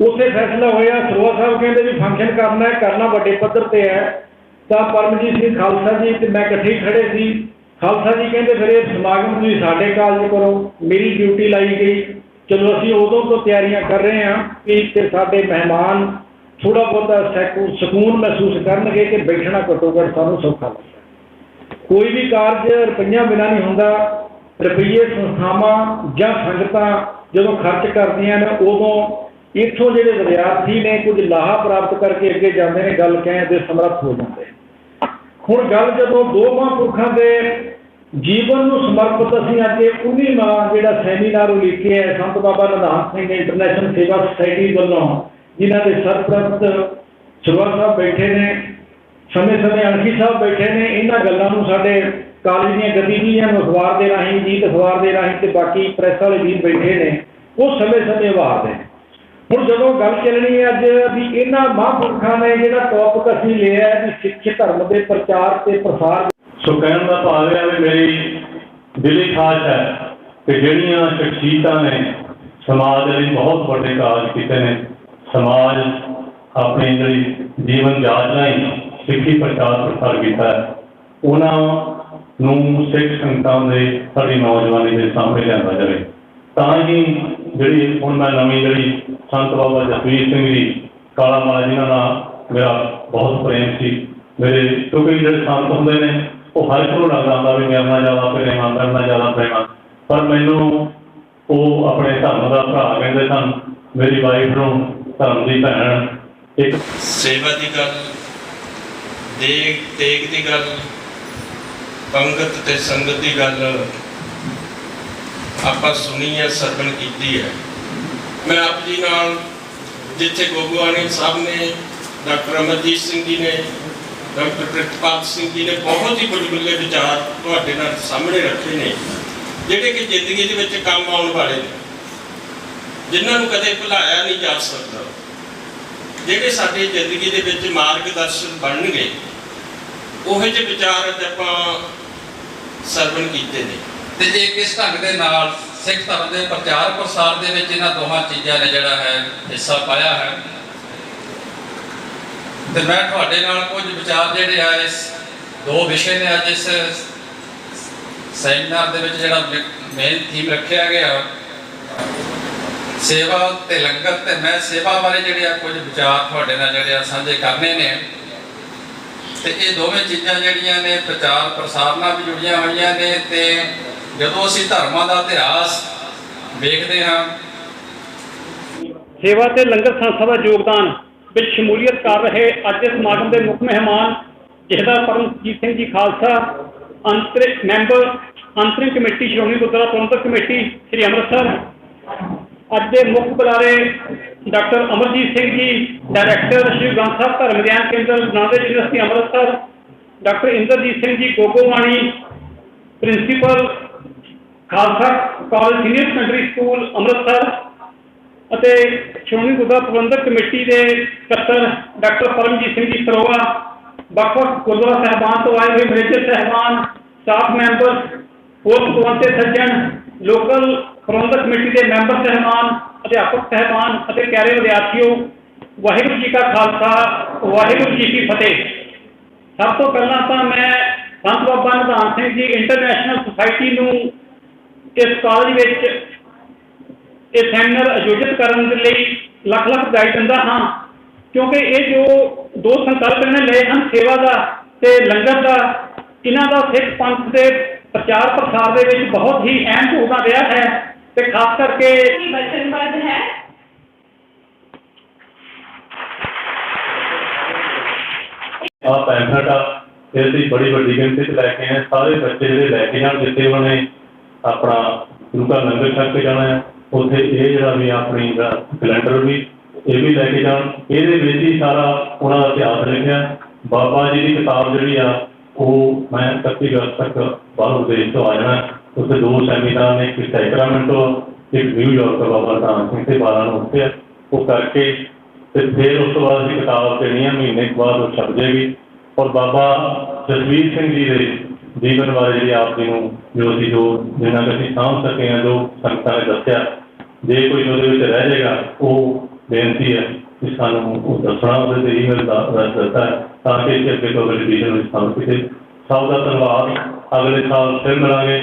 ਉੱਥੇ ਫੈਸਲਾ ਹੋਇਆ ਸਰੋਆ ਸਾਹਿਬ ਕਹਿੰਦੇ ਵੀ ਫੰਕਸ਼ਨ ਕਰਨਾ ਹੈ, ਕਰਨਾ ਵੱਡੇ ਪੱਧਰ ਤੇ ਹੈ। ਤਾਂ ਪਰਮਜੀਤ ਸਿੰਘ ਖਾਲਸਾ ਜੀ ਤੇ ਮੈਂ ਇਕੱਠੇ ਖੜੇ ਸੀ। ਖਾਲਸਾ ਜੀ ਕਹਿੰਦੇ, ਫਿਰ ਇਹ ਸਮਾਗਮ ਤੁਸੀਂ ਸਾਡੇ ਕਾਲਜ ਕਰੋ। ਮੇਰੀ ਡਿਊਟੀ ਲਾਈ ਗਈ। ਚਲੋ ਅਸੀਂ ਉਦੋਂ ਤੋਂ ਤਿਆਰੀਆਂ ਕਰ ਰਹੇ ਹਾਂ ਕਿ ਤੇ ਸਾਡੇ ਮਹਿਮਾਨ ਥੋੜਾ ਬਹੁਤਾ ਸੈਕੂ, ਸਕੂਨ ਮਹਿਸੂਸ ਕਰਨਗੇ ਕਿ ਬੈਠਣਾ ਘੱਟੋ ਘੱਟ ਸਾਨੂੰ ਸੌਖਾ ਲੱਗਦਾ ਕੋਈ ਵੀ ਕਾਰਜ ਰੁਪਈਆਂ ਬਿਨਾਂ ਨਹੀਂ ਹੁੰਦਾ। ਰੁਪਈਏ, ਸੰਸਥਾਵਾਂ ਜਾਂ ਸੰਗਤਾਂ ਜਦੋਂ ਖਰਚ ਕਰਦੀਆਂ ਨੇ, ਉਦੋਂ ਇੱਥੋਂ ਜਿਹੜੇ ਵਿਦਿਆਰਥੀ ਨੇ, ਕੁਝ ਲਾਹਾ ਪ੍ਰਾਪਤ ਕਰਕੇ ਅੱਗੇ ਜਾਂਦੇ ਨੇ, ਗੱਲ ਕਹਿਣ ਦੇ ਸਮਰੱਥ ਹੋ ਜਾਂਦੇ ਹੁਣ ਗੱਲ ਜਦੋਂ ਦੋ ਮਹਾਂਪੁਰਖਾਂ ਦੇ ਜੀਵਨ ਨੂੰ ਸਮਰਪਿਤ ਅਸੀਂ ਅੱਜ ਇਹ 19ਵਾਂ ਜਿਹੜਾ ਸੈਮੀਨਾਰ ਉਲੀਕਿਆ ਹੈ, ਸੰਤ ਬਾਬਾ ਨਿਧਾਨ ਸਿੰਘ ਇੰਟਰਨੈਸ਼ਨਲ ਸੇਵਾ ਸੁਸਾਇਟੀ ਵੱਲੋਂ, ਜਿਨ੍ਹਾਂ ਦੇ ਸਰਪ੍ਰਸਤ ਸਰਵਰ ਸਾਹਿਬ ਬੈਠੇ ਨੇ, ਸਮੇਂ-ਸਮੇਂ ਅਣਖੀ ਸਾਹਿਬ ਬੈਠੇ ਨੇ, ਇਹਨਾਂ ਗੱਲਾਂ ਨੂੰ ਸਾਡੇ ਕਾਲਜ ਦੀਆਂ ਗਤੀਵਿਧੀਆਂ ਨੂੰ ਅਖਬਾਰ ਦੇ ਰਾਹੀਂ ਜੀਤ ਅਖਬਾਰ ਦੇ ਰਾਹੀਂ ਤੇ ਬਾਕੀ ਪ੍ਰੈਸ ਵਾਲੇ ਵੀਰ ਬੈਠੇ ਨੇ, ਉਹ ਸਮੇਂ-ਸਮੇਂ ਵਾਰਦੇ ਨੇ। ਹੁਣ ਜਦੋਂ ਗੱਲ ਚੱਲਣੀ ਹੈ ਅੱਜ ਵੀ ਇਹਨਾਂ ਮਹਾਂਪੁਰਖਾਂ ਨੇ ਜਿਹੜਾ ਟੌਪਿਕ ਅਸੀਂ ਲਿਆ ਹੈ ਵੀ ਸਿੱਖ ਧਰਮ ਦੇ ਪ੍ਰਚਾਰ ਤੇ ਪ੍ਰਸਾਰ ਸੋ ਕਹਿਣ ਦਾ ਭਾਵ ਹੈ ਵੀ ਮੇਰੀ ਦਿਲੀ ਖਾਸ਼ ਹੈ ਕਿ ਜਿਹੜੀਆਂ ਸ਼ਖਸੀਅਤਾਂ ਨੇ ਸਮਾਜ ਦੇ ਲਈ ਬਹੁਤ ਵੱਡੇ ਕਾਰਜ ਕੀਤੇ ਨੇ। ਸਮਾਜ ਆਪਣੀ ਜਿਹੜੀ ਜੀਵਨ ਜਾਚ ਰਾਹੀਂ ਸਿੱਖੀ ਪ੍ਰਚਾਰ ਪ੍ਰਸਾਰ ਕੀਤਾ ਉਹਨਾਂ ਨੂੰ ਸਿੱਖ ਸੰਗਤਾਂ ਦੇ ਸਾਡੀ ਨੌਜਵਾਨੀ ਦੇ ਸਾਹਮਣੇ ਲਿਆਂਦਾ ਜਾਵੇ। ਤਾਂ ਹੀ ਜਿਹੜੀ ਹੁਣ ਮੈਂ ਨਵੀਂ ਜਿਹੜੀ ਸੰਤ ਬਾਬਾ ਜਸਵੀਰ ਸਿੰਘ ਜੀ, ਕਾਲਾ ਮਾਲਾ ਜਿਨ੍ਹਾਂ ਨਾਲ ਮੇਰਾ ਬਹੁਤ ਪ੍ਰੇਮ ਸੀ, ਮੇਰੇ ਕਿਉਂਕਿ ਜਿਹੜੇ ਸੰਤ ਹੁੰਦੇ ਨੇ, ਉਹ ਹਰ ਇੱਕ ਨੂੰ ਲੱਗਦਾ ਹੁੰਦਾ ਵੀ ਮੇਰੇ ਨਾਲ ਜ਼ਿਆਦਾ ਪ੍ਰੇਮ ਆ, ਮੇਰੇ ਜ਼ਿਆਦਾ ਪ੍ਰੇਮ ਪਰ ਮੈਨੂੰ ਉਹ ਆਪਣੇ ਧਰਮ ਦਾ ਭਰਾ ਕਹਿੰਦੇ ਸਨ, ਮੇਰੀ ਵਾਈਫ ਨੂੰ ਧਰਮ ਦੀ ਭੈਣ, ਇੱਕ ਸੇਵਾ ਦੀ ਗੱਲ ਦੇਗ ਤੇਗ ਦੀ ਗੱਲ ਪੰਗਤ ਤੇ ਸੰਗਤ ਦੀ ਗੱਲ ਆਪਾਂ ਸੁਣੀ ਹੈ, ਸਰਵਣ ਕੀਤੀ ਹੈ। ਮੈਂ ਆਪ ਜੀ ਨਾਲ ਜਿੱਥੇ ਗੋਗਵਾਨੀ ਸਾਹਿਬ ਨੇ, ਡਾਕਟਰ ਅਮਰਜੀਤ ਸਿੰਘ ਜੀ ਨੇ, ਡਾਕਟਰ ਪ੍ਰਿਤਪਾਲ ਸਿੰਘ ਜੀ ਨੇ ਬਹੁਤ ਹੀ ਬੁਲਬੁਲੇ ਵਿਚਾਰ ਤੁਹਾਡੇ ਨਾਲ ਸਾਹਮਣੇ ਰੱਖੇ ਨੇ, ਜਿਹੜੇ ਕਿ ਜ਼ਿੰਦਗੀ ਦੇ ਵਿੱਚ ਕੰਮ ਆਉਣ ਵਾਲੇ ਨੇ, ਜਿਨ੍ਹਾਂ ਨੂੰ ਕਦੇ ਭੁਲਾਇਆ ਨਹੀਂ ਜਾ ਸਕਦਾ। ਜਿਹੜੇ ਸਾਡੀ ਜ਼ਿੰਦਗੀ ਦੇ ਵਿੱਚ ਮਾਰਗਦਰਸ਼ਨ ਬਣਨਗੇ ਉਹੋ ਜਿਹੇ ਵਿਚਾਰ ਅੱਜ ਆਪਾਂ ਸਰਵਣ ਕੀਤੇ ਨੇ। ਤੇ ਇਹ ਕਿਸ ਢੰਗ ਦੇ ਨਾਲ ਸਿੱਖ ਧਰਮ ਦੇ ਪ੍ਰਚਾਰ ਪ੍ਰਸਾਰ ਦੇ ਵਿੱਚ ਇਹਨਾਂ ਦੋਹਾਂ ਚੀਜ਼ਾਂ ਨੇ ਜਿਹੜਾ ਹੈ ਹਿੱਸਾ ਪਾਇਆ ਹੈ, ਤੇ ਮੈਂ ਤੁਹਾਡੇ ਨਾਲ ਕੁਝ ਵਿਚਾਰ ਜਿਹੜੇ ਆ ਇਸ ਦੋ ਵਿਸ਼ੇ ਨੇ ਅੱਜ ਇਸ ਸੈਮੀਨਾਰ ਦੇ ਵਿੱਚ ਜਿਹੜਾ ਮੇਨ ਥੀਮ ਰੱਖਿਆ ਗਿਆ। ਸੇਵਾ ਤੇ ਲੰਗਰ ਤੇ ਮੈਂ ਸੇਵਾ ਬਾਰੇ ਜਿਹੜੇ ਆ ਕੁਝ ਵਿਚਾਰ ਤੁਹਾਡੇ ਨਾਲ ਜਿਹੜੇ ਆ ਸਾਂਝੇ ਕਰਨੇ ਨੇ। ਤੇ ਇਹ ਦੋਵੇਂ ਚੀਜ਼ਾਂ ਜਿਹੜੀਆਂ ਨੇ ਪ੍ਰਚਾਰ ਪ੍ਰਸਾਰ ਨਾਲ ਵੀ ਜੁੜੀਆਂ ਹੋਈਆਂ ਨੇ ਤੇ ਜਦੋਂ ਅਸੀਂ ਧਰਮਾਂ ਦਾ ਇਤਿਹਾਸ ਵੇਖਦੇ ਹਾਂ, ਸੇਵਾ ਤੇ ਲੰਗਰ ਸੰਸਥਾ ਦਾ ਯੋਗਦਾਨ ਵਿੱਚ ਸ਼ਮੂਲੀਅਤ ਕਰ ਰਹੇ ਅੱਜ ਦੇ ਸਮਾਗਮ ਦੇ ਮੁੱਖ ਮਹਿਮਾਨ ਜਥੇਦਾਰ ਪਰਮਜੀਤ ਸਿੰਘ ਜੀ ਖਾਲਸਾ ਅੰਤਰਿਕ ਮੈਂਬਰ ਅੰਤਰਿਕ ਕਮੇਟੀ, ਸ਼੍ਰੋਮਣੀ ਗੁਰਦੁਆਰਾ ਪ੍ਰਬੰਧਕ ਕਮੇਟੀ, ਸ੍ਰੀ ਅੰਮ੍ਰਿਤਸਰ। ਅੱਜ ਦੇ ਮੁੱਖ ਬੁਲਾਰੇ ਡਾਕਟਰ ਅਮਰਜੀਤ ਸਿੰਘ ਜੀ, ਡਾਇਰੈਕਟਰ ਸ਼੍ਰੀ ਗ੍ਰੰਥ ਸਾਹਿਬ ਧਰਮ ਗਿਆਨ ਕੇਂਦਰ Nanded university Amritsar, doctor Inderjit Singh ji Gogowani, principal Khalsa college senior secondary school Amritsar ਅਤੇ ਸ਼੍ਰੋਮਣੀ ਗੁਰਦੁਆਰਾ ਪ੍ਰਬੰਧਕ ਕਮੇਟੀ ਦੇ ਸਕੱਤਰ ਡਾਕਟਰ ਪਰਮਜੀਤ ਸਿੰਘ ਜੀ ਸਰੋਆ, ਵੱਖ-ਵੱਖ ਗੁਰਦੁਆਰਾ ਸਾਹਿਬਾਨ ਤੋਂ ਆਏ ਹੋਏ ਮੈਨੇਜਰ ਸਾਹਿਬਾਨ ਸਟਾਫ ਮੈਂਬਰ ਹੋਰ ਪਤਵੰਤੇ ਸੱਜਣ ਲੋਕਲ ਪ੍ਰਬੰਧਕ ਕਮੇਟੀ ਦੇ ਮੈਂਬਰ ਸਹਿਬਾਨ, ਅਧਿਆਪਕ ਸਹਿਬਾਨ ਅਤੇ ਪਿਆਰੇ ਵਿਦਿਆਰਥੀਓ, ਵਾਹਿਗੁਰੂ ਜੀ ਕਾ ਖਾਲਸਾ, ਵਾਹਿਗੁਰੂ ਜੀ ਕੀ ਫਤਿਹ। ਸਭ ਤੋਂ ਪਹਿਲਾਂ ਤਾਂ ਮੈਂ ਸੰਤ ਬਾਬਾ ਨਿਧਾਨ ਸਿੰਘ ਜੀ ਇੰਟਰਨੈਸ਼ਨਲ ਸੁਸਾਇਟੀ ਨੂੰ ਇਸ ਕਾਲਜ ਵਿੱਚ ਇਹ ਸੈਮੀਨਾਰ ਆਯੋਜਿਤ ਕਰਨ ਦੇ ਲਈ ਲੱਖ ਲੱਖ ਵਧਾਈ ਦਿੰਦਾ ਹਾਂ, ਕਿਉਂਕਿ ਇਹ ਜੋ ਦੋ ਸੰਕਲਪ ਇਹਨਾਂ ਨੇ ਲਏ ਹਨ, ਸੇਵਾ ਦਾ ਤੇ ਲੰਗਰ ਦਾ, ਇਹਨਾਂ ਦਾ ਸਿੱਖ ਪੰਥ ਦੇ ਪ੍ਰਚਾਰ ਪ੍ਰਸਾਰ ਦੇ ਵਿੱਚ ਬਹੁਤ ਹੀ ਅਹਿਮ ਭੂਮਿਕਾ ਰਿਹਾ ਹੈ। ਤੇ ਖਾਸ ਕਰਕੇ ਕੀ ਵਚਨਬੱਧ ਹੈ ਆਹ ਪੈਂਫਲਟ ਆ ਇਹਦੇ ਤੇ ਬੜੀ ਵੱਡੀ ਗਿਣਤੀ ਚ ਲੈ ਕੇ ਆਏ ਸਾਰੇ ਬੱਚੇ ਜਿਹੜੇ ਲੈ ਕੇ ਜਾਣ ਜਿੱਥੇ ਉਹਨਾਂ ਨੇ ਆਪਣਾ ਗੁਰੂ ਘਰ ਲੰਗਰ ਛਕ ਕੇ ਜਾਣਾ ਹੈ ਉੱਥੇ ਇਹ ਜਿਹੜਾ ਵੀ ਆਪਣੀ ਕੈਲੰਡਰ ਵੀ ਇਹ ਵੀ ਲੈ ਕੇ ਜਾਣ ਇਹਦੇ ਵਿੱਚ ਹੀ ਸਾਰਾ ਉਹਨਾਂ ਦਾ ਇਤਿਹਾਸ ਲਿਖਿਆ ਬਾਬਾ ਜੀ ਦੀ ਕਿਤਾਬ ਜਿਹੜੀ ਆ ਉਹ ਮੈਂ 31 ਅਗਸਤ ਤੱਕ ਬਾਹਰੋਂ ਦੇਸ਼ ਤੋਂ ਉੱਥੇ ਦੋ ਸੈਮੀਨਾਰ ਨੇ, ਇੱਕ ਸੈਕਰਾਮੈਂਟੋ, ਇੱਕ ਨਿਊਯਾਰਕ ਦਾ ਬਾਬਾ ਧਾਮ ਸਿੰਘ ਤੇ ਬਾਰਾਂ ਨੂੰ ਉੱਥੇ ਉਹ ਕਰਕੇ ਤੇ ਫਿਰ ਉਸ ਤੋਂ ਬਾਅਦ ਅਸੀਂ ਕਿਤਾਬ ਦੇਣੀ ਆ, ਮਹੀਨੇ ਬਾਅਦ ਉਹ ਛਪ ਜਾਏਗੀ ਔਰ ਬਾਬਾ ਜਸਵੀਰ ਸਿੰਘ ਜੀ ਦੇ ਜੀਵਨ ਬਾਰੇ ਜਿਹੜੀ ਆਪ ਜੀ ਨੂੰ ਜੋ ਅਸੀਂ ਜੋ ਜਿੰਨਾ ਕਿ ਅਸੀਂ ਸਾਂਭ ਸਕੇ ਹਾਂ ਜੋ ਸੰਗਤਾਂ ਨੇ ਦੱਸਿਆ, ਜੇ ਕੋਈ ਉਹਦੇ ਵਿੱਚ ਰਹਿ ਜਾਏਗਾ ਉਹ ਬੇਨਤੀ ਹੈ ਕਿ ਸਾਨੂੰ ਉਹ ਦੱਸਣਾ, ਉਹਦੇ ਤੇ ਈਮੇਲ ਦਾ ਦੱਸ ਦਿੱਤਾ ਤਾਂ ਕਿ ਇਸ ਅੱਗੇ ਤੋਂ ਅਗਲੀ ਡੀਜਨ ਵਿੱਚ ਸਾਨੂੰ ਕਿਤੇ ਸਭ ਦਾ ਧੰਨਵਾਦ। ਅਗਲੇ ਸਾਲ ਫਿਰ ਮਿਲਾਂਗੇ।